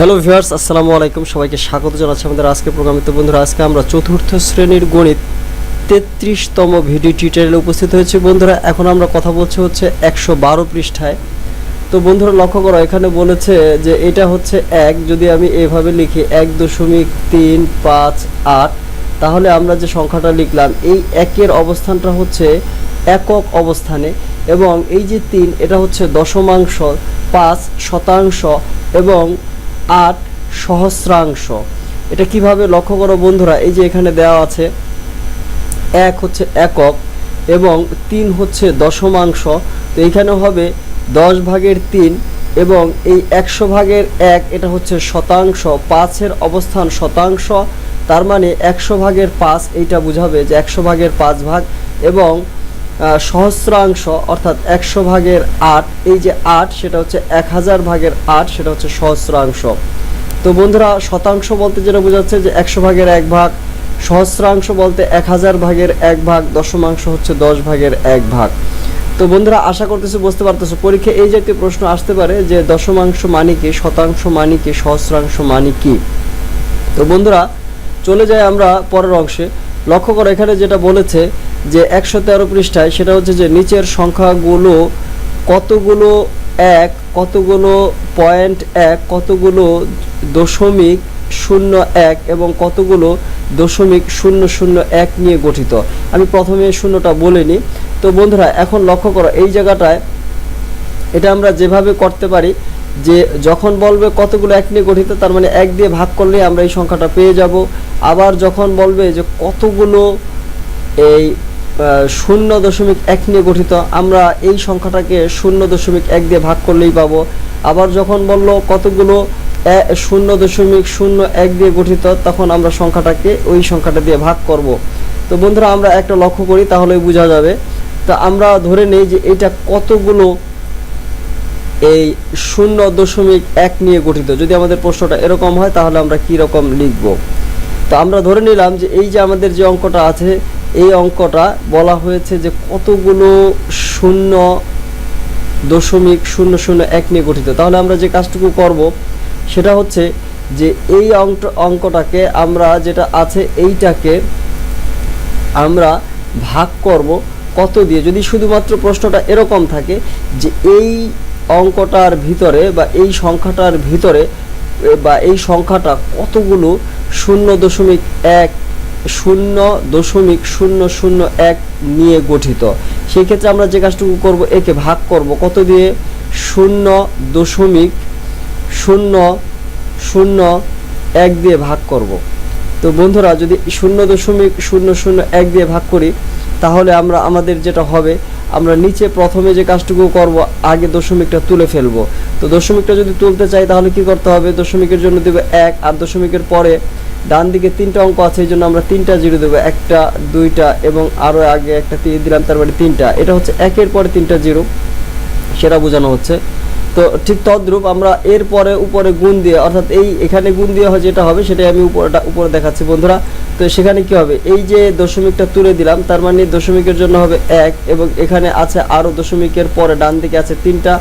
Hello viewers, আসসালামু আলাইকুম। সবাইকে স্বাগত জানাচ্ছি আমাদের আজকে প্রোগ্রামে। তো বন্ধুরা, আজকে আমরা চতুর্থ শ্রেণির গণিত তেত্রিশতম ভিডিও টিউটোরিয়ালে উপস্থিত হয়েছি। বন্ধুরা, এখন আমরা কথা বলছি হচ্ছে একশো বারো পৃষ্ঠায়। তো বন্ধুরা, লক্ষ্য করো, এখানে বলেছে যে এটা হচ্ছে এক। যদি আমি এভাবে লিখি, এক দশমিক তিন পাঁচ আট, তাহলে আমরা যে সংখ্যাটা লিখলাম, এই একের অবস্থানটা হচ্ছে একক অবস্থানে এবং এই যে তিন, এটা হচ্ছে দশমাংশ পাঁচ শতাংশ এবং আট সহস্রাংশ। এটা কীভাবে লক্ষ্য করো বন্ধুরা? এই যে এখানে দেওয়া আছে, এক হচ্ছে একক এবং তিন হচ্ছে দশমাংশ। তো এইখানে হবে দশ ভাগের তিন এবং এই একশো ভাগের এক, এটা হচ্ছে শতাংশ। পাঁচের অবস্থান শতাংশ, তার মানে একশো ভাগের পাঁচ, এইটা বুঝাবে যে একশো ভাগের পাঁচ ভাগ এবং সহস্রাংশ, অর্থাৎ একশো ভাগের আট, এই যে আট, সেটা হচ্ছে এক হাজার ভাগের আট, সেটা হচ্ছে সহস্রাংশ। তো বন্ধুরা, শতাংশ বলতে যেটা বোঝাচ্ছে যে একশো ভাগের এক ভাগ, সহস্রাংশ বলতে এক হাজার ভাগের এক ভাগ, দশমাংশ হচ্ছে দশ ভাগের এক ভাগ। তো বন্ধুরা, আশা করতেছি বুঝতে পারতেছো। পরীক্ষা এই যে একটি প্রশ্ন আসতে পারে যে দশমাংশ মানে কি, শতাংশ মানে কি, সহস্রাংশ মানে কি? তো বন্ধুরা, চলে যাই আমরা পরের অংশে। লক্ষ্য করো, এখানে যেটা বলেছে যে একশো তেরো পৃষ্ঠায় সেটা হচ্ছে যে নিচের সংখ্যাগুলো কতগুলো এক, কতগুলো পয়েন্ট এক, কতগুলো দশমিক শূন্য এক এবং কতগুলো দশমিক শূন্য শূন্য এক নিয়ে গঠিত। আমি প্রথমে শূন্যটা বলিনি। তো বন্ধুরা, এখন লক্ষ্য করো, এই জায়গাটায় এটা আমরা যেভাবে করতে পারি, যে যখন বলবে কতগুলো এক নিয়ে গঠিত, তার মানে এক দিয়ে ভাগ করলে আমরা এই সংখ্যাটা পেয়ে যাব। আবার যখন বলবে যে কতগুলো এই শূন্য দশমিক এক নিয়ে গঠিত। আমরা এই সংখ্যাটাকে শূন্য দশমিক এক দিয়ে ভাগ করলেই পাবো। আবার যখন বলল কতগুলো শূন্য দশমিক শূন্য এক দিয়ে গঠিত, তখন আমরা সংখ্যাটাকে ওই সংখ্যাটা দিয়ে ভাগ করব। তো বন্ধুরা, আমরা একটা লক্ষ্য করি তাহলে বোঝা যাবে। তা আমরা ধরে নেই যে এটা কতগুলো এই শূন্য দশমিক এক নিয়ে গঠিত। যদি আমাদের প্রশ্নটা এরকম হয়, তাহলে আমরা কি রকম লিখব? তো আমরা ধরে নিলাম যে এই যে আমাদের যে অঙ্কটা আছে এই অঙ্কটা বলা হয়েছে যে কতগুলো শূন্য দশমিক শূন্য শূন্য এক নিয়ে গঠিত। তাহলে আমরা যে কাজটুকু করব, সেটা হচ্ছে যে এই অঙ্ক অঙ্কটাকে আমরা যেটা আছে এইটাকে আমরা ভাগ করব কত দিয়ে। যদি শুধুমাত্র প্রশ্নটা এরকম থাকে যে এই অঙ্কটার ভিতরে বা এই সংখ্যাটার ভিতরে বা এই সংখ্যাটা কতগুলো শূন্য দশমিক এক শূন্য দশমিক শূন্য শূন্য এক নিয়ে গঠিত। সেই ক্ষেত্রে আমরা যে কাজটুকু করব, একে ভাগ করব। কত দিয়ে? শূন্য দশমিক শূন্য শূন্য এক দিয়ে ভাগ করব। তো বন্ধুরা, যদি শূন্য দশমিক শূন্য শূন্য এক দিয়ে ভাগ করি, তাহলে আমরা, আমাদের যেটা হবে, আমরা নিচে প্রথমে যে কাজটুকু করব, আগে দশমিকটা তুলে ফেলব। তো দশমিকটা যদি তুলতে চাই, তাহলে কি করতে হবে? দশমিকের জন্য দেবে এক, আর দশমিকের পরে ডান দিকে তিনটা অঙ্ক আছে, এই জন্য আমরা তিনটা জিরো দেবো, একটা, দুইটা এবং আরও আগে একটা তীর দিলাম, তার মানে তিনটা। এটা হচ্ছে একের পরে তিনটা জিরো, সেটা বোঝানো হচ্ছে। তো ঠিক তদ্রূপ আমরা এর পরে উপরে গুণ দিয়ে, অর্থাৎ এই এখানে গুণ দিয়ে হয় যেটা হবে, সেটাই আমি উপরটা, উপরে দেখাচ্ছি বন্ধুরা। তো সেখানে কি হবে? এই যে দশমিকটা তুলে দিলাম, তার মানে দশমিকের জন্য হবে এক এবং এখানে আছে আরও দশমিকের পরে ডান দিকে আছে তিনটা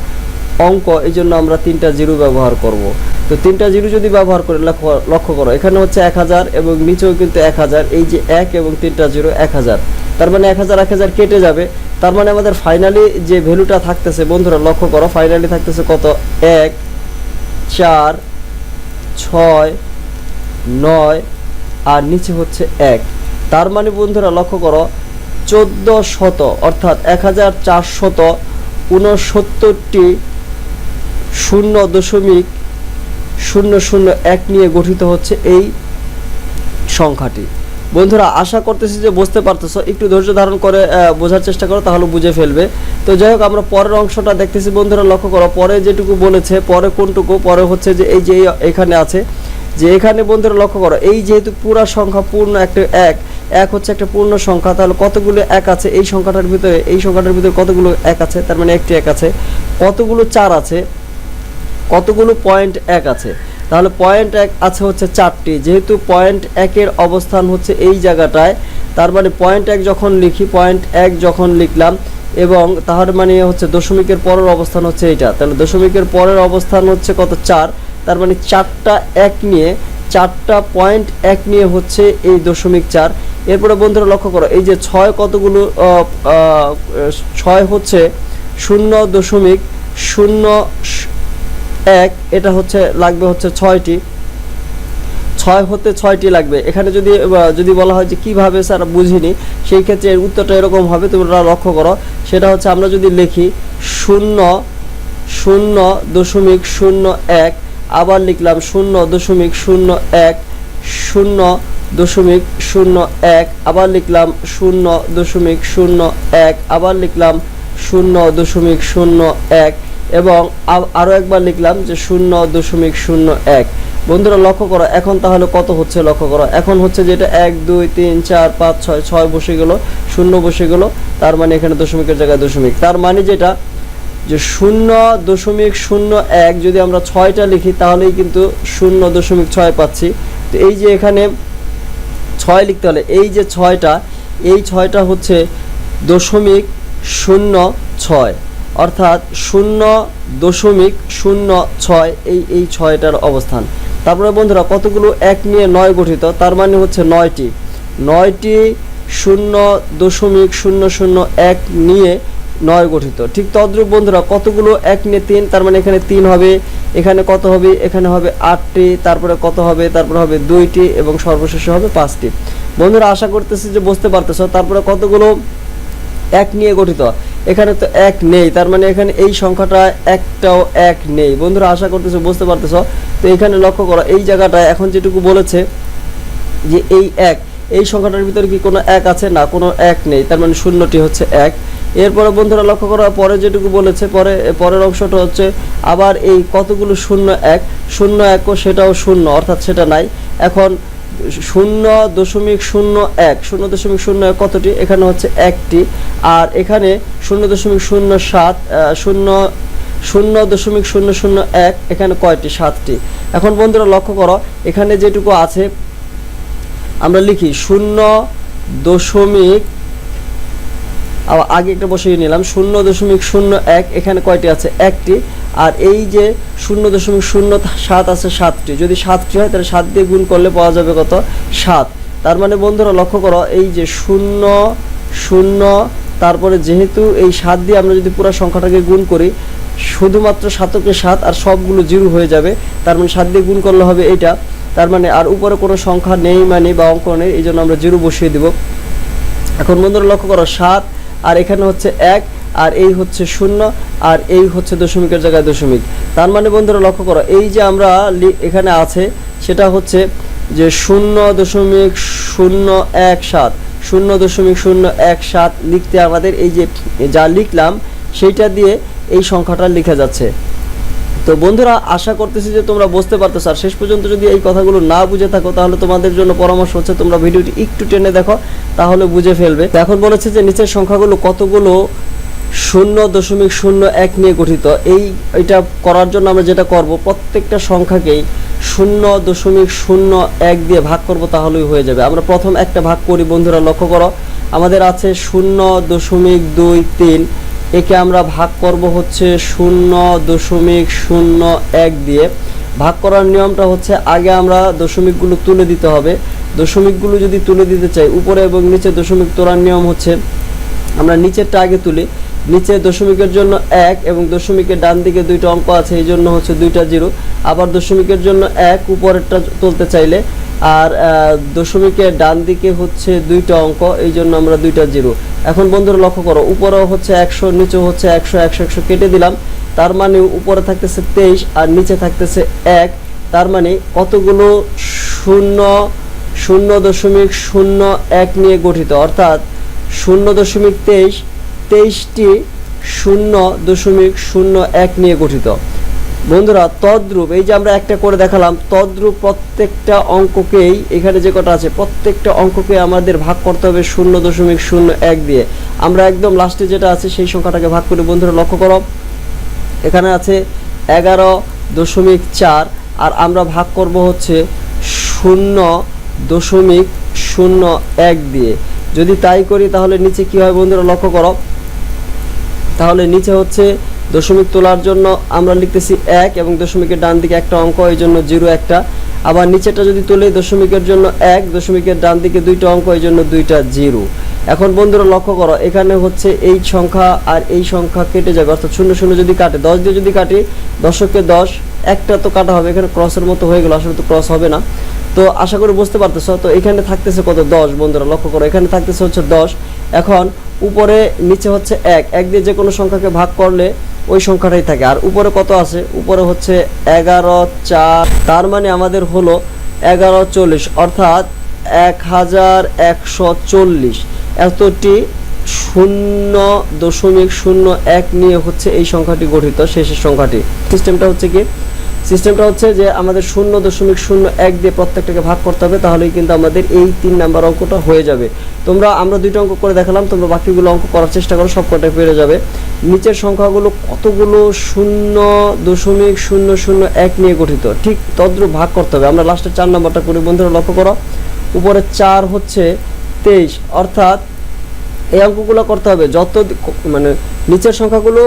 অঙ্ক, এই জন্য আমরা তিনটা জিরো ব্যবহার করব। তো তিনটা জিরো যদি ব্যবহার করে লক্ষ্য- করো, এখানে হচ্ছে এক হাজার এবং নিচেও কিন্তু এক হাজার, এই যে এক এবং তিনটা জিরো এক হাজার। তার মানে এক হাজার এক হাজার কেটে যাবে। তার মানে আমাদের ফাইনালি যে ভ্যালুটা থাকতেছে, বন্ধুরা লক্ষ্য করো ফাইনালি থাকতেছে কত? এক, চার, ছয়, নয়, আর নিচে হচ্ছে এক। তার মানে বন্ধুরা লক্ষ্য করো চোদ্দ শত অর্থাৎ এক হাজার চারশত উনসত্তরটি শূন্য দশমিক শূন্য শূন্য এক নিয়ে গঠিত হচ্ছে এই সংখ্যাটি। বন্ধুরা, আশা করতেছি যে বুঝতে পারতেছো। একটু ধৈর্য ধারণ করে বোঝার চেষ্টা করো, তাহলে বুঝে ফেলবে। তো যাই হোক, আমরা পরের অংশটা দেখতেছি। বন্ধুরা, লক্ষ্য করো, পরে যেটুকু বলেছে, পরে কোনটুকু, পরে হচ্ছে যে এই যে এখানে আছে, যে এখানে বন্ধুরা লক্ষ্য করো, এই যেহেতু পুরা সংখ্যা পূর্ণ একটা এক এক হচ্ছে একটা পূর্ণ সংখ্যা, তাহলে কতগুলো এক আছে? এই সংখ্যাটার ভিতরে, এই সংখ্যাটার ভিতরে কতগুলো এক আছে? তার মানে একটি এক আছে। কতগুলো চার আছে? কতগুলো পয়েন্ট এক আছে? তাহলে পয়েন্ট এক আছে হচ্ছে চারটি। যেহেতু পয়েন্ট একের অবস্থান হচ্ছে এই জায়গাটায়, তার মানে পয়েন্ট এক যখন লিখি পয়েন্ট এক যখন লিখলাম, এবং তাহলে মানে হচ্ছে দশমিকের পরের অবস্থান হচ্ছে এইটা। তাহলে দশমিকের পরের অবস্থান হচ্ছে কত? চার। তার মানে চারটা এক নিয়ে, চারটা পয়েন্ট এক নিয়ে হচ্ছে এই দশমিক চার। এরপরে বন্ধুরা লক্ষ্য করো, এই যে ছয় কতগুলো ছয় হচ্ছে শূন্য দশমিক শূন্য এক, এটা হচ্ছে, লাগবে হচ্ছে ছয়টি। ছয় হতে ছয়টি লাগবে। এখানে যদি যদি বলা হয় যে কীভাবে স্যার বুঝিনি, সেই ক্ষেত্রে এর উত্তরটা এরকম হবে তোমরা লক্ষ্য করো। সেটা হচ্ছে আমরা যদি লিখি শূন্য শূন্য দশমিক শূন্য এক, আবার লিখলাম শূন্য দশমিক শূন্য এক, শূন্য দশমিক শূন্য এক, আবার লিখলাম শূন্য দশমিক শূন্য এক, আবার লিখলাম শূন্য দশমিক শূন্য এক এবং আরও একবার লিখলাম যে শূন্য দশমিক শূন্য এক। বন্ধুরা, লক্ষ্য করো, এখন তাহলে কত হচ্ছে লক্ষ্য করো? এখন হচ্ছে যেটা এক, দুই, তিন, চার, পাঁচ, ছয় ছয় বসে গেল, শূন্য বসে গেল, তার মানে এখানে দশমিকের জায়গায় দশমিক। তার মানে যেটা, যে শূন্য দশমিক শূন্য এক, যদি আমরা ছয়টা লিখি, তাহলেই কিন্তু শূন্য দশমিক ছয় পাচ্ছি। তো এই যে এখানে ছয় লিখতে হলে, এই যে ছয়টা, এই ছয়টা হচ্ছে দশমিক শূন্য ছয়। অর্থাৎ শূন্য দশমিক শূন্য ছয়, এই এই ছয়টার অবস্থান। তারপরে বন্ধুরা, কতগুলো? এক নিয়ে নয় গঠিত, তার মানে হচ্ছে নয়টি। নয়টি শূন্য দশমিক শূন্য শূন্য এক নিয়ে নয় গঠিত। ঠিক তদ্রূপ বন্ধুরা, কতগুলো? এক নিয়ে তিন, তার মানে এখানে তিন হবে, এখানে কত হবে? এখানে হবে আটটি, তারপরে কত হবে? তারপরে হবে দুইটি, এবং সর্বশেষে হবে পাঁচটি। বন্ধুরা, আশা করতেছি যে বুঝতে পারতেছো। তারপরে কতগুলো? এক নিয়ে গঠিত। এখানে তো এক নেই, তার মানে এখানে এই সংখ্যাটা একটাও এক নেই। বন্ধুরা, আশা করতেছো বুঝতে পারতেছ? তো এখানে লক্ষ্য করো, এই জায়গাটায় এখন যেটুকু বলেছে যে এই এক, এই সংখ্যাটার ভিতরে কি কোনো এক আছে? না, কোনো এক নেই, তার মানে শূন্যটি হচ্ছে এক। এরপরে বন্ধুরা লক্ষ্য করার পরে যেটুকু বলেছে, পরে, পরের অংশটা হচ্ছে আবার এই কতগুলো শূন্য এক? শূন্য একও সেটাও শূন্য, অর্থাৎ সেটা নাই। এখন শূন্য দশমিক শূন্য এক। শূন্য দশমিক শূন্য এক কতটি? এখানে হচ্ছে একটি। আর এখানে শূন্য দশমিক শূন্য সাত শূন্য শূন্য দশমিক শূন্য শূন্য এক, এখানে কয়টি? সাতটি। এখন বন্ধুরা লক্ষ্য করো, এখানে যেটুকু আছে, আমরা লিখি শূন্য দশমিক আগে একটা বসিয়ে নিলাম, শূন্য দশমিক শূন্য এক, এখানে কয়টি আছে? একটি। আর এই যে শূন্য দশমিক শূন্য সাত আছে সাতটি, যদি সাতটি হয় তাহলে সাত দিয়ে গুণ করলে পাওয়া যাবে কত? সাত। তার মানে বন্ধুরা লক্ষ্য করো, এই যে শূন্য শূন্য, তারপরে যেহেতু এই সাত দিয়ে আমরা যদি পুরো সংখ্যাটাকে গুণ করি, শুধুমাত্র সাতকে সাত আর সবগুলো জিরো হয়ে যাবে, তার মানে সাত দিয়ে গুণ করলে হবে এটা তার মানে আর উপরে কোনো সংখ্যা নেই মানে বা অঙ্ক নেই, এই জন্য আমরা জিরো বসিয়ে দিব। এখন বন্ধুরা লক্ষ্য করো, সাত আর এখানে হচ্ছে এক আর এই হচ্ছে শূন্য, আর এই হচ্ছে দশমিকের জায়গায় দশমিক। তার মানে বন্ধুরা লক্ষ্য করো, এই যে আমরা এখানে আছে, সেটা হচ্ছে যে শূন্য দশমিক শূন্য এক সাত, শূন্য দশমিক শূন্য এক সাত লিখতে আমাদের এই যে যা লিখলাম, সেইটা দিয়ে এই সংখ্যাটা লেখা যাচ্ছে। তো বন্ধুরা, আশা করতেছি যে তোমরা বুঝতে পারতেছো, আর শেষ পর্যন্ত যদি এই কথাগুলো না বুঝে থাকো, তাহলে তোমাদের জন্য পরামর্শ হচ্ছে তোমরা ভিডিওটি একটু টেনে দেখো, তাহলে বুঝে ফেলবে। এখন বলেছে যে নিচের সংখ্যাগুলো কতগুলো শূন্য দশমিক শূন্য এক নিয়ে গঠিত। এই, এটা করার জন্য আমরা যেটা করব, প্রত্যেকটা সংখ্যাকেই শূন্য দশমিক শূন্য এক দিয়ে ভাগ করব, তাহলেই হয়ে যাবে। আমরা প্রথম একটা ভাগ করি, বন্ধুরা লক্ষ্য করো। আমাদের আছে শূন্য দশমিক দুই তিন। একে আমরা ভাগ করব হচ্ছে শূন্য দশমিক শূন্য এক দিয়ে। ভাগ করার নিয়মটা হচ্ছে আগে আমরা দশমিকগুলো তুলে দিতে হবে। দশমিকগুলো যদি তুলে দিতে চাই, উপরে এবং নিচে দশমিক তোলার নিয়ম হচ্ছে, আমরা নিচেরটা আগে তুলি। নিচে দশমিকের জন্য এক এবং দশমিকের ডান দিকে দুইটা অঙ্ক আছে, এই জন্য হচ্ছে দুইটা জিরো। আবার দশমিকের জন্য এক, উপরেরটা তুলতে চাইলে। আর দশমিকের ডান দিকে হচ্ছে দুইটা অঙ্ক, এই জন্য আমরা দুইটা জিরো। এখন বন্ধুরা লক্ষ্য করো, উপরেও হচ্ছে একশো, নিচেও হচ্ছে একশো একশো একশো কেটে দিলাম। তার মানে উপরে থাকতেছে তেইশ আর নিচে থাকতেছে এক। তার মানে কতগুলো শূন্য শূন্য দশমিক শূন্য এক নিয়ে গঠিত? অর্থাৎ শূন্য দশমিক তেইশ তেইশটি শূন্য দশমিক শূন্য এক নিয়ে গঠিত। বন্ধুরা, তদ্রূপ, এই যে আমরা একটা করে দেখালাম, তদ্রূপ প্রত্যেকটা অঙ্ককেই, এখানে যে কটা আছে, প্রত্যেকটা অঙ্ককে আমাদের ভাগ করতে হবে শূন্য দশমিক শূন্য এক দিয়ে। আমরা একদম লাস্টে যেটা আছে, সেই সংখ্যাটাকে ভাগ করে বন্ধুরা লক্ষ্য করো। এখানে আছে এগারো দশমিক চার, আর আমরা ভাগ করব হচ্ছে শূন্য দশমিক শূন্য এক দিয়ে। যদি তাই করি, তাহলে নিচে কি হয় বন্ধুরা, লক্ষ্য করো। তাহলে নিচে হচ্ছে দশমিক তোলার জন্য আমরা লিখতেছি এক এবং দশমিকের ডান দিকে একটা অঙ্ক, এই জন্য জিরো একটা। আবার নিচেটা যদি তুলি দশমিকের জন্য এক, দশমিকের ডান দিকে দুইটা অঙ্ক, এই জন্য দুইটা জিরো। এখন বন্ধুরা লক্ষ্য করো, এখানে হচ্ছে এই সংখ্যা আর এই সংখ্যা কেটে যাবে। অর্থাৎ শূন্য শূন্য যদি কাটে, দশ দিয়ে যদি কাটি, দশকে দশ, একটা তো কাটা হবে, এখানে ক্রসের মতো হয়ে গেল, আসলে তো ক্রস হবে না। তো আশা করি বুঝতে পারতেছ, তো এখানে থাকতেছে কত? দশ বন্ধুরা লক্ষ্য করো, এখানে থাকতেছে হচ্ছে দশ। এখন উপরে, নিচে হচ্ছে এক। এক দিয়ে যে কোনো সংখ্যাকে ভাগ করলে ওই সংখ্যাটাই থাকে। আর উপরে কত আছে? উপরে হচ্ছে এগারো, চার। তার মানে আমাদের হলো এগারো, চল্লিশ। অর্থাৎ এক হাজার একশো চল্লিশ। এতটি শূন্য দশমিক শূন্য এক নিয়ে হচ্ছে এই সংখ্যাটি গঠিত, শেষের সংখ্যাটি। সিস্টেমটা হচ্ছে কি? সিস্টেমটা হচ্ছে যে আমাদের শূন্য দশমিক শূন্য এক দিয়ে প্রত্যেকটাকে ভাগ করতে হবে, তাহলেই কিন্তু আমাদের এই তিন নাম্বার অঙ্কটা হয়ে যাবে। তোমরা, আমরা দুইটা অঙ্ক করে দেখালাম, তোমরা বাকিগুলো অঙ্ক করার চেষ্টা করো, সব কটাই পেরে যাবে। নিচের সংখ্যাগুলো কতগুলো শূন্য দশমিক শূন্য শূন্য এক নিয়ে গঠিত? ঠিক তদ্রুপ ভাগ করতে হবে। আমরা লাস্টে চার নাম্বারটা করি, বন্ধুরা, লক্ষ্য করো। উপরে চার হচ্ছে তেইশ, অর্থাৎ এই অঙ্কগুলো করতে হবে। যত মানে নিচের সংখ্যাগুলো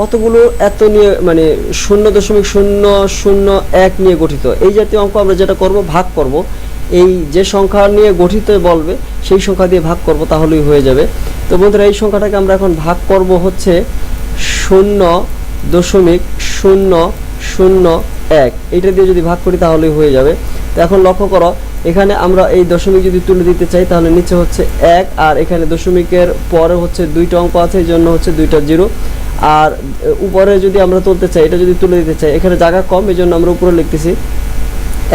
কতগুলো এত নিয়ে মানে শূন্য দশমিক শূন্য শূন্য এক নিয়ে গঠিত। এই জাতীয় অঙ্ক আমরা যেটা করব, ভাগ করব। এই যে সংখ্যা নিয়ে গঠিত বলবে, সেই সংখ্যা দিয়ে ভাগ করব, তাহলেই হয়ে যাবে। তো বন্ধুরা, এই সংখ্যাটাকে আমরা এখন ভাগ করব হচ্ছে শূন্য দশমিক শূন্য শূন্য এক। এইটা দিয়ে যদি ভাগ করি, তাহলেই হয়ে যাবে। তো এখন লক্ষ্য করো, এখানে আমরা এই দশমিক যদি তুলে দিতে চাই, তাহলে নিচে হচ্ছে এক, আর এখানে দশমিকের পরে হচ্ছে দুইটা অঙ্ক আছে, এই জন্য হচ্ছে দুইটা জিরো। আর উপরে যদি আমরা তুলতে চাই, এটা যদি তুলে দিতে চাই, এখানে জায়গা কম এই জন্য আমরা উপরে লিখতেছি।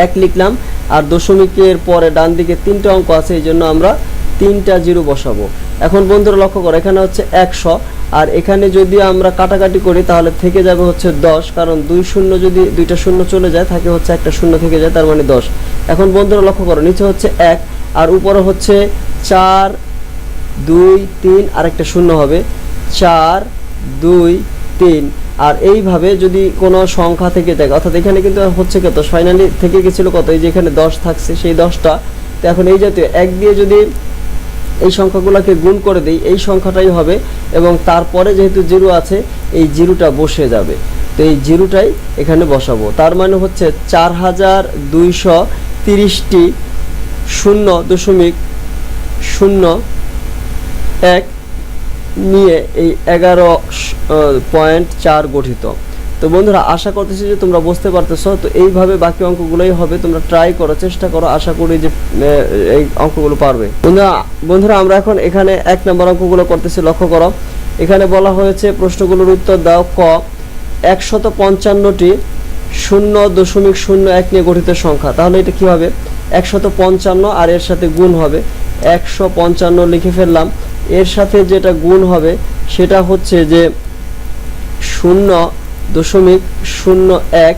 এক লিখলাম, আর দশমিকের পরে ডান দিকে তিনটা অঙ্ক আছে এই জন্য আমরা তিনটা জিরো বসাবো। এখন বন্ধুরা লক্ষ্য করো, এখানে হচ্ছে একশো, আর এখানে যদি আমরা কাটাকাটি করি, তাহলে থেকে যাবে হচ্ছে দশ, কারণ দুই শূন্য যদি দুইটা শূন্য চলে যায়, থাকে হচ্ছে একটা শূন্য থেকে যায়, তার মানে দশ। এখন বন্ধুরা লক্ষ্য করো, নিচে হচ্ছে এক, আর উপরে হচ্ছে চার, দুই, তিন আর একটা শূন্য হবে। চার দুই, তিন। আর এইভাবে যদি কোনো সংখ্যা থেকে থাকে অর্থাৎ এখানে কিন্তু হচ্ছে কত? ফাইনালি থেকে গেছিল কত? এই যে এখানে দশ থাকছে, সেই দশটা। তো এখন এই জাতীয় এক দিয়ে যদি এই সংখ্যাগুলোকে গুণ করে দিই, এই সংখ্যাটাই হবে। এবং তারপরে যেহেতু জিরো আছে, এই জিরোটা বসে যাবে। তো এই জিরোটাই এখানে বসাবো। তার মানে হচ্ছে চার হাজার দুইশো তিরিশটি শূন্য দশমিক শূন্য এক নিয়ে এই এগারো পয়েন্ট চার গঠিত। তো বন্ধুরা, আশা করতেছি যে তোমরা বুঝতে পারতেছো। তো এইভাবে বাকি অঙ্কগুলোই হবে। তোমরা ট্রাই করো চেষ্টা করো। আশা করি যে এই অঙ্কগুলো পারবে। বন্ধুরা বন্ধুরা, আমরা এখন এখানে এক নম্বর অঙ্কগুলো করতেছি। লক্ষ্য করো। এখানে বলা হয়েছে, প্রশ্নগুলোর উত্তর দাও ক। একশত পঞ্চান্নটি শূন্য দশমিক শূন্য এক নিয়ে গঠিত সংখ্যা। তাহলে এটা কি হবে? একশত পঞ্চান্ন, আর এর সাথে গুণ হবে। একশো পঞ্চান্ন লিখে ফেললাম। এর সাথে যেটা গুণ হবে, সেটা হচ্ছে যে শূন্য দশমিক শূন্য এক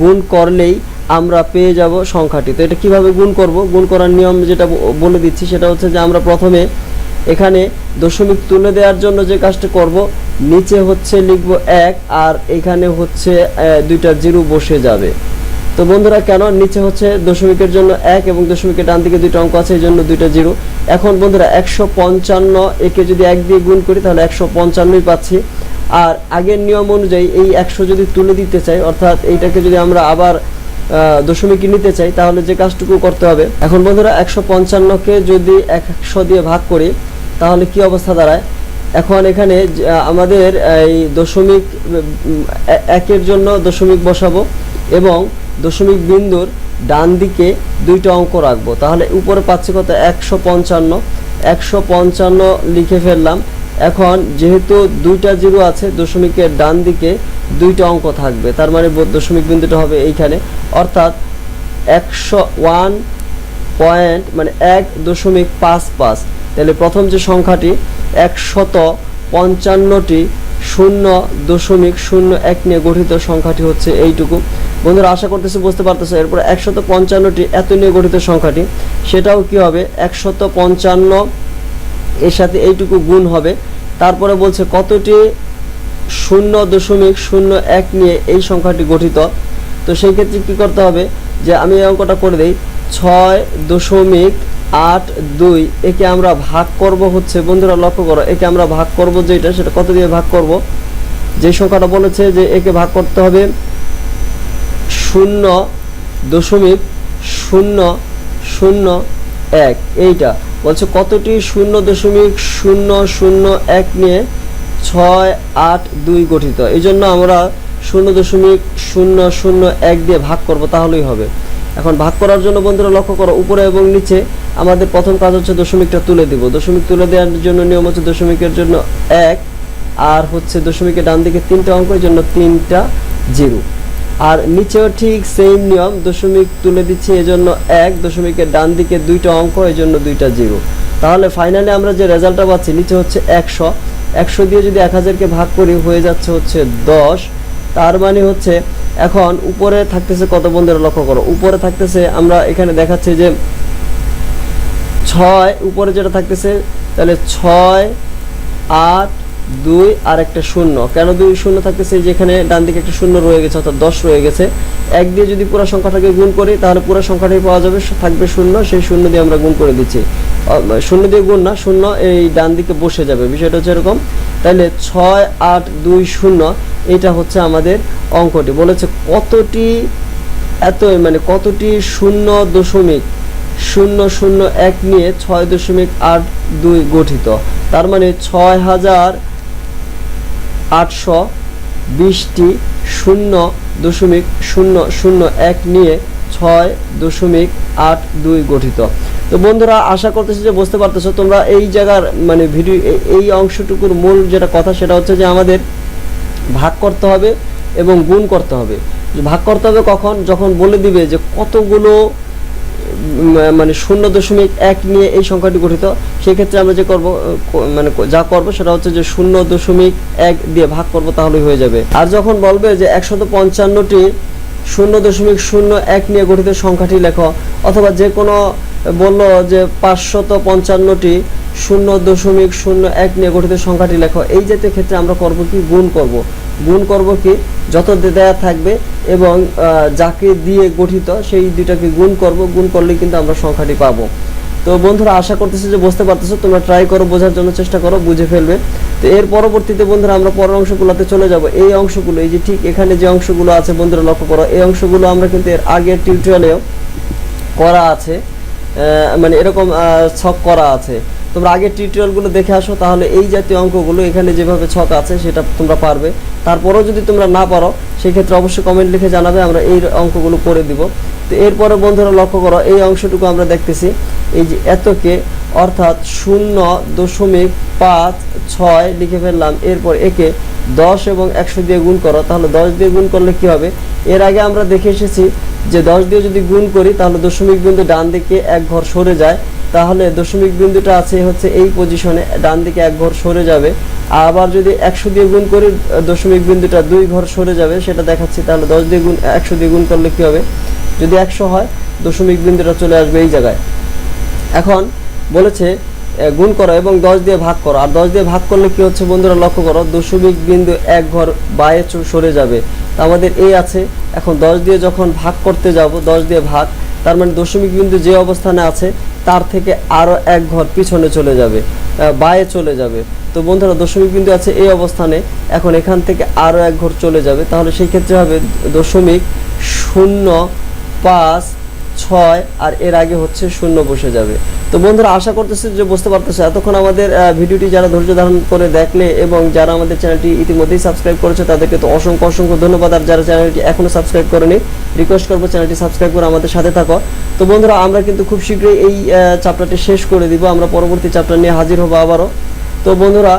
গুণ করলেই আমরা পেয়ে যাব সংখ্যাটি। তো এটা কীভাবে গুণ করব? গুণ করার নিয়ম যেটা বলে দিচ্ছি, সেটা হচ্ছে যে আমরা প্রথমে এখানে দশমিক তুলে দেওয়ার জন্য যে কাজটা করব, নিচে হচ্ছে লিখব এক আর এখানে হচ্ছে দুইটা জিরো বসে যাবে। তো বন্ধুরা, কেন? নিচে হচ্ছে দশমিকের জন্য এক এবং দশমিকের ডান দিকে দুইটা অঙ্ক আছে, এই জন্য দুইটা জিরো। এখন বন্ধুরা, একশো পঞ্চান্ন একে যদি এক দিয়ে গুণ করি, তাহলে একশো পঞ্চান্নই পাচ্ছি। আর আগের নিয়ম অনুযায়ী এই একশো যদি তুলে দিতে চাই, অর্থাৎ এইটাকে যদি আমরা আবার দশমিকে নিতে চাই, তাহলে যে কাজটুকু করতে হবে। এখন বন্ধুরা, একশো পঞ্চান্নকে যদি একশো দিয়ে ভাগ করি, তাহলে কি অবস্থা দাঁড়ায়? এখন এখানে আমাদের এই দশমিক একের জন্য দশমিক বসাবো। এবং দশমিক বিন্দুর ডান দিকে দুইটা অঙ্ক রাখব। তাহলে উপরে পাচ্ছি কত? একশো পঞ্চান্ন। একশো পঞ্চান্ন লিখে ফেললাম। এখন যেহেতু দুইটা জিরো আছে, দশমিকের ডান দিকে দুইটা অঙ্ক থাকবে। তার মানে দশমিক বিন্দুটা হবে এইখানে। অর্থাৎ একশো ওয়ান পয়েন্ট মানে এক দশমিক পাঁচ পাঁচ। তাহলে প্রথম যে সংখ্যাটি, একশত পঞ্চান্নটি শূন্য দশমিক শূন্য এক নিয়ে গঠিত সংখ্যাটি হচ্ছে এইটুকু। বন্ধুরা, আশা করতেছি বুঝতে পারতেছে, এরপর একশত পঞ্চান্নটি এত নিয়ে গঠিত সংখ্যাটি, সেটাও কি হবে? একশত পঞ্চান্ন, এর সাথে এইটুকু গুণ হবে। তারপরে বলছে কতটি? শূন্য দশমিক শূন্য এক নিয়ে এই সংখ্যাটি গঠিত। তো সেই ক্ষেত্রে কী করতে হবে? যে আমি এই অঙ্কটা করে দিই, ছয় দশমিক আট, দুই, একে আমরা ভাগ করব হচ্ছে, বন্ধুরা লক্ষ্য করো, একে আমরা ভাগ করব যেটা, সেটা কত দিয়ে ভাগ করব? যে সংখ্যাটা বলেছে যে একে ভাগ করতে হবে শূন্য দশমিক শূন্য শূন্য এক, এইটা। বলছে কতটি শূন্য দশমিক শূন্য শূন্য এক নিয়ে ছয়, আট, দুই গঠিত। এই জন্য আমরা শূন্য দশমিক শূন্য শূন্য এক দিয়ে ভাগ করব, তাহলেই হবে। এখন ভাগ করার জন্য বন্ধুরা লক্ষ্য করো, উপরে এবং নিচে আমাদের প্রথম কাজ হচ্ছে দশমিকটা তুলে দিব। দশমিক তুলে দেওয়ার জন্য নিয়ম হচ্ছে দশমিকের জন্য এক, আর হচ্ছে দশমিকের ডান দিকে তিনটা অঙ্ক এই জন্য তিনটা জিরো। আর নিচেও ঠিক সেম নিয়ম, দশমিক তুলে দিচ্ছি এজন্য এক, দশমিকের ডান দিকে দুইটা অঙ্ক এই জন্য দুইটা জিরো। তাহলে ফাইনালি আমরা যে রেজাল্টটা পাচ্ছি, নিচে হচ্ছে একশো। একশো দিয়ে যদি এক হাজারকে ভাগ করি, হয়ে যাচ্ছে হচ্ছে দশ। তার মানে হচ্ছে এখন উপরে থাকতেছে কত বন্ধুরা লক্ষ্য করো। উপরে থাকতেছে আমরা এখানে দেখাচ্ছি যে ছয়, উপরে যেটা থাকতেছে, তাহলে ছয়, আট, দুই, আর একটা শূন্য। কেন দুই শূন্য থাকতেছে? যেখানে ডান দিকে একটা শূন্য রয়ে গেছে, অর্থাৎ দশ রয়ে গেছে। এক দিয়ে যদি পুরো সংখ্যাটাকে গুণ করি, তাহলে পুরো সংখ্যাটাই পাওয়া যাবে থাকবে শূন্য, সেই শূন্য দিয়ে আমরা গুণ করে দিচ্ছি। শূন্য দিয়ে গুণ না, শূন্য এই ডান দিকে বসে যাবে। বিষয়টা হচ্ছে এরকম। তাহলে ছয়, আট, দুই, শূন্য এটা হচ্ছে আমাদের অঙ্কটি। বলেছে কতটি এত মানে কতটি শূন্য দশমিক, শূন্য শূন্য এক নিয়ে ছয় দশমিক আট দুই গঠিত। তার মানে ছয় হাজার আটশো বিশটি শূন্য দশমিক শূন্য শূন্য এক নিয়ে ছয় দশমিক আট দুই গঠিত। তো বন্ধুরা, আশা করতেছি যে বুঝতে পারতেছো তোমরা এই জায়গার মানে ভিডিও, এই- অংশটুকুর মূল যেটা কথা সেটা হচ্ছে যে আমাদের ভাগ করতে হবে এবং গুণ করতে হবে। ভাগ করতে হবে কখন? যখন বলে দিবে যে কতগুলো মানে শূন্য দশমিক এক নিয়ে এই সংখ্যাটি গঠিত, সেক্ষেত্রে আমরা যে করব মানে যা করব সেটা হচ্ছে যে শূন্য দশমিক এক দিয়ে ভাগ করব তাহলেই হয়ে যাবে। আর যখন বলবে যে একশত পঞ্চান্নটি শূন্য দশমিক শূন্য এক নিয়ে গঠিত সংখ্যাটি লেখো, অথবা যে কোনো বলল যে পাঁচশত পঞ্চান্নটি শূন্য দশমিক শূন্য এক নিয়ে গঠিত সংখ্যাটি লেখো। এই জাতীয় ক্ষেত্রে আমরা করব কি? গুণ করব। গুণ করব কি? যত দেয়া থাকবে এবং যাকে দিয়ে গঠিত সেই দুইটাকে গুণ করব। গুণ করলে কিন্তু আমরা সংখ্যাটি পাবো। তো বন্ধুরা, আশা করতেছি যে বুঝতে পারতেছো। তোমরা ট্রাই করো, বোঝার জন্য চেষ্টা করো, বুঝে ফেলবে। তো এর পরবর্তীতে বন্ধুরা, আমরা পরের অংশগুলোতে চলে যাব। এই অংশগুলো, এই যে ঠিক এখানে যে অংশগুলো আছে, বন্ধুরা লক্ষ্য করো। এই অংশগুলো আমরা কিন্তু এর আগের টিউটোরিয়ালেও করা আছে। মানে এরকম ছক করা আছে। তোমরা আগের টিউটোরিয়ালগুলো দেখে আসো, তাহলে এই জাতীয় অঙ্কগুলো এখানে যেভাবে ছক আছে সেটা তোমরা পারবে। তারপরেও যদি তোমরা না পারো, সেক্ষেত্রে অবশ্যই কমেন্ট লিখে জানাবে, আমরা এই অঙ্কগুলো করে দিব। তো এরপরে বন্ধুরা লক্ষ্য করো, এই অংশটুকু আমরা দেখতেছি। এই যে এতকে, অর্থাৎ শূন্য দশমিক পাঁচ ছয় লিখে ফেললাম, এরপর একে দশ এবং একশো দিয়ে গুণ করো, তাহলে দশ দিয়ে গুণ করলে কি হবে? এর আগে আমরা দেখে এসেছি যে দশ দিয়ে যদি গুণ করি, তাহলে দশমিক বিন্দু ডান দিকে এক ঘর সরে যায় তাহলে দশমিক বিন্দুটা আছে হচ্ছে এই পজিশনে ডান দিকে এক ঘর সরে যাবে। আবার যদি একশো দিয়ে গুণ করি, দশমিক বিন্দুটা দুই ঘর সরে যাবে, সেটা দেখাচ্ছি, তাহলে দশ দিয়ে গুণ, একশো দিয়ে গুণ করলে কী হবে? যদি একশো হয়, দশমিক বিন্দুটা চলে আসবে এই জায়গায়। এখন বলেছে গুণ করো এবং দশ দিয়ে ভাগ করো। আর দশ দিয়ে ভাগ করলে কি হচ্ছে বন্ধুরা, লক্ষ্য করো, দশমিক বিন্দু এক ঘর বায়ে সরে যাবে। তা আমাদের এই আছে, এখন দশ দিয়ে যখন ভাগ করতে যাব, দশ দিয়ে ভাগ, তার মানে দশমিক বিন্দু যে অবস্থানে আছে তার থেকে আরও এক ঘর পিছনে চলে যাবে বায়ে চলে যাবে। তো বন্ধুরা দশমিক বিন্দু আছে এই অবস্থানে, এখন এখান থেকে আরও এক ঘর চলে যাবে। তাহলে সেই ক্ষেত্রে হবে দশমিক শূন্য পাঁচ ছয় আর এর আগে হচ্ছে শূন্য বসে যাবে। তো বন্ধুরা, আশা করতেছি যে বুঝতে পারতেছে। এতক্ষণ আমাদের ভিডিওটি যারা ধৈর্য ধারণ করে দেখলে এবং যারা আমাদের চ্যানেলটি ইতিমধ্যেই সাবস্ক্রাইব করেছে, তাদেরকে তো অসংখ্য অসংখ্য ধন্যবাদ। আর যারা চ্যানেলটি এখনও সাবস্ক্রাইব করেনি, রিকোয়েস্ট করব চ্যানেলটি সাবস্ক্রাইব করে আমাদের সাথে থাকো। তো বন্ধুরা, আমরা কিন্তু খুব শীঘ্রই এই চ্যাপ্টারটি শেষ করে দিব। আমরা পরবর্তী চ্যাপ্টার নিয়ে হাজির হব আবারও। তো বন্ধুরা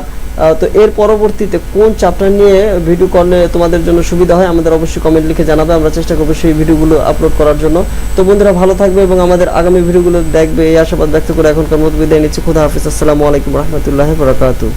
তো এর পরবর্তীতে কোন চ্যাপ্টার নিয়ে ভিডিও করলে তোমাদের জন্য সুবিধা হয় আমাদের অবশ্যই কমেন্ট লিখে জানাবে। আমরা চেষ্টা করব সেই ভিডিওগুলো আপলোড করার জন্য। তো বন্ধুরা, ভালো থাকবে এবং আমাদের আগামী ভিডিওগুলো দেখবে। এই আশাবাদ ব্যক্ত করে এখনকার মতো বিদায় নিচ্ছি। খুদা হাফিজ। আসসালামু আলাইকুম রহমতুল্লাহ বরাকাতু